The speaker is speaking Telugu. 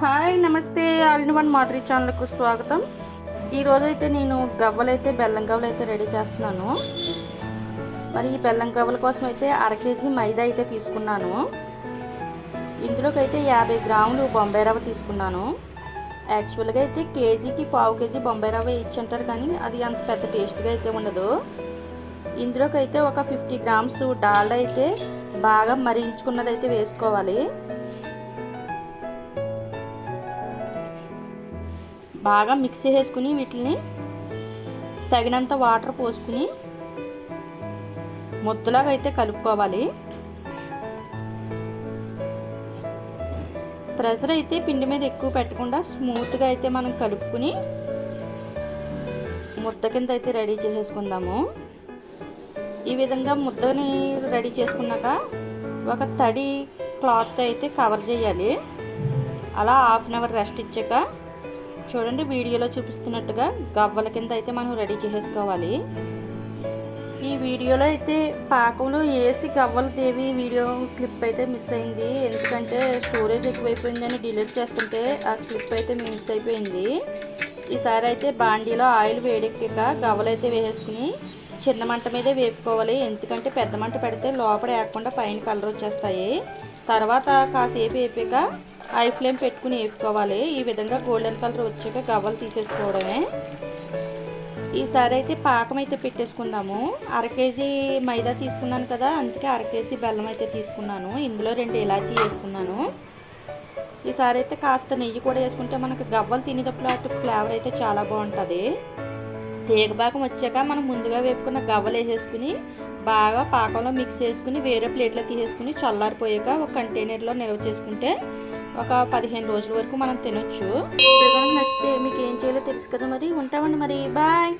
హాయ్ నమస్తే. ఆల్ ఇన్ వన్ మాధురి ఛానల్కు స్వాగతం. ఈరోజు అయితే నేను గవ్వలైతే బెల్లం గవ్వలు అయితే రెడీ చేస్తున్నాను. మరి ఈ బెల్లం గవ్వల కోసం అయితే అర కేజీ మైదా అయితే తీసుకున్నాను. ఇందులోకి అయితే యాభై గ్రాములు బొంబాయి రవ్వ తీసుకున్నాను. యాక్చువల్గా అయితే కేజీకి పావు కేజీ బొంబాయి రవ్వ ఇచ్చింటారు కానీ అది అంత పెద్ద టేస్ట్గా అయితే ఉండదు. ఇందులోకి అయితే ఒక ఫిఫ్టీ గ్రామ్స్ డాల్డా అయితే బాగా మరించుకున్నది అయితే వేసుకోవాలి. బాగా మిక్స్ చేసుకుని వీటిని తగినంత వాటర్ పోసుకుని ముద్దలాగా అయితే కలుపుకోవాలి. ప్రెషర్ అయితే పిండి మీద ఎక్కువ పెట్టకుండా స్మూత్గా అయితే మనం కలుపుకుని ముద్ద కింద అయితే రెడీ చేసేసుకుందాము. ఈ విధంగా ముద్దని రెడీ చేసుకున్నాక ఒక తడి క్లాత్ అయితే కవర్ చేయాలి. అలా హాఫ్ అన్ అవర్ రెస్ట్ ఇచ్చాక చూడండి వీడియోలో చూపిస్తున్నట్టుగా గవ్వల కింద అయితే మనం రెడీ చేసేసుకోవాలి. ఈ వీడియోలో అయితే పాకంలో వేసి గవ్వల దేవి వీడియో క్లిప్ అయితే మిస్ అయింది. ఎందుకంటే స్టోరేజ్ ఎక్కువైపోయిందని డిలీట్ చేస్తుంటే ఆ క్లిప్ అయితే మిస్ అయిపోయింది. ఈసారి అయితే బాండీలో ఆయిల్ వేడెక్కాక గవ్వలు అయితే వేసేసుకుని చిన్న మంట మీదే వేపుకోవాలి. ఎందుకంటే పెద్ద మంట పెడితే లోపల వేయకుండా పైన కలర్ వచ్చేస్తాయి. తర్వాత కాసేపు వేపాక హై ఫ్లేమ్ పెట్టుకుని వేసుకోవాలి ఈ విధంగా గోల్డెన్ కలర్ వచ్చాక గవ్వలు తీసేసుకోవడమే. ఈసారి అయితే పాకం అయితే పెట్టేసుకుందాము. అర కేజీ మైదా తీసుకున్నాను కదా అందుకే అర కేజీ బెల్లం అయితే తీసుకున్నాను. ఇందులో రెండు ఇలాచీ వేసుకున్నాను. ఈసారి అయితే కాస్త నెయ్యి కూడా వేసుకుంటే మనకు గవ్వలు తినేటప్పుడు అటు ఫ్లేవర్ అయితే చాలా బాగుంటుంది. తీగ భాగం వచ్చాక మనం ముందుగా వేపుకున్న గవ్వలు వేసేసుకుని బాగా పాకంలో మిక్స్ చేసుకుని వేరే ప్లేట్లో తీసేసుకుని చల్లారిపోయాక ఒక కంటైనర్లో నిల్వ చేసుకుంటే ఒక పదిహేను రోజుల వరకు మనం తినొచ్చు. నచ్చితే మీకు ఏం చేయాలో తెలుసు కదా మరి. ఉంటామండి మరి. బాయ్